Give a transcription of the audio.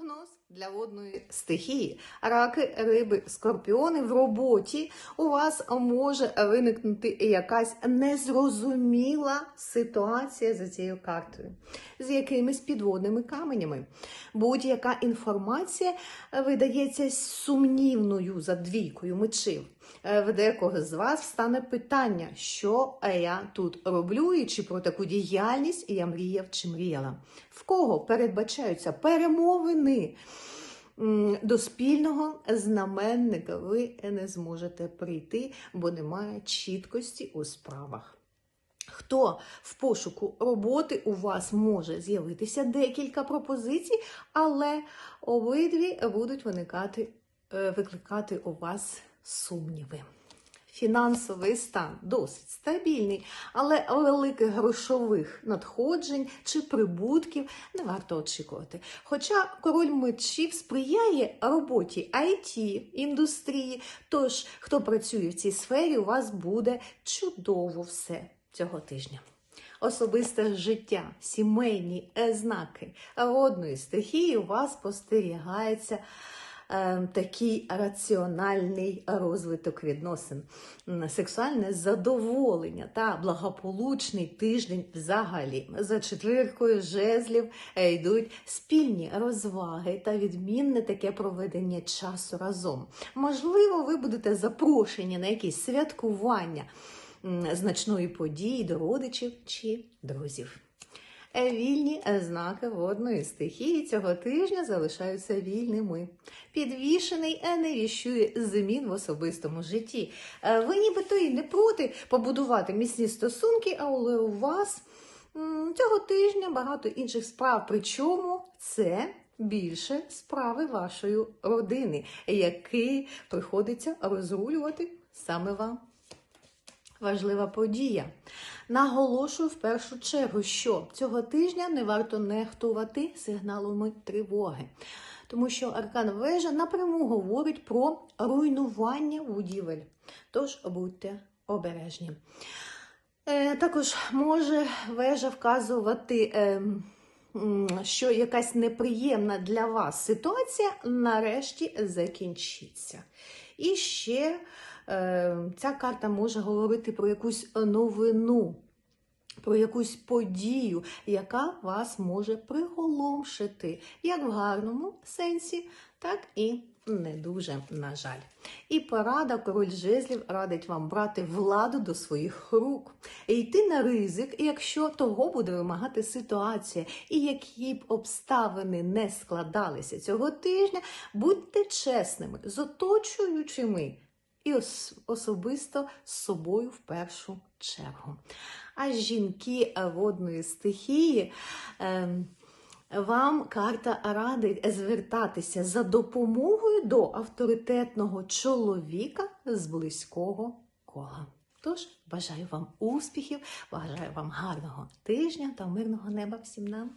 прогноз для водної стихії. Раки, риби, скорпіони в роботі у вас може виникнути якась незрозуміла ситуація за цією картою, з якимись підводними каменями. Будь-яка інформація видається сумнівною за двійкою мечів. Е, В декого з вас стане питання, що я тут роблю, і чи про таку діяльність я мріяв чи мріяла. В кого передбачаються перемовини м, до спільного знаменника ви не зможете прийти, бо немає чіткості у справах. Хто в пошуку роботи у вас може з'явитися декілька пропозицій, але обидві будуть виникати, е, викликати у вас сумніви. Фінансовий стан досить стабільний, але великих грошових надходжень чи прибутків не варто очікувати. Хоча король мечів сприяє роботі IT індустрії, тож хто працює в цій сфері, у вас буде чудово все цього тижня. Особисте життя, сімейні знаки родної стихії у вас спостерігається такий раціональний розвиток відносин, сексуальне задоволення та благополучний тиждень взагалі. За четвіркою жезлів е, йдуть спільні розваги та відмінне таке проведення часу разом. Можливо, ви будете запрошені на якісь святкування значної події до родичів чи друзів. Е, Вільні знаки водної стихії цього тижня залишаються вільними. Підвішений е, не віщує змін в особистому житті. Е, Ви нібито і не проти побудувати міцні стосунки, але у вас цього тижня багато інших справ. Причому це більше справи вашої родини, які приходиться розрулювати саме вам важлива подія. Наголошую в першу чергу, що цього тижня не варто нехтувати сигналами тривоги, тому що аркан вежа напряму говорить про руйнування будівель. Тож будьте обережні. Е, також може вежа вказувати. Е, що якась неприємна для вас ситуація нарешті закінчиться. І ще ця карта може говорити про якусь новину, про якусь подію, яка вас може приголомшити, як в гарному сенсі, так і не дуже, на жаль. І порада король жезлів радить вам брати владу до своїх рук, і йти на ризик, якщо того буде вимагати ситуація, і які б обставини не складалися цього тижня, будьте чесними з оточуючими і особисто з собою в першу чергу. А жінки е, водної стихії. ем, вам карта радить звертатися за допомогою до авторитетного чоловіка з близького кола. Тож бажаю вам успіхів, бажаю вам гарного тижня та мирного неба всім нам.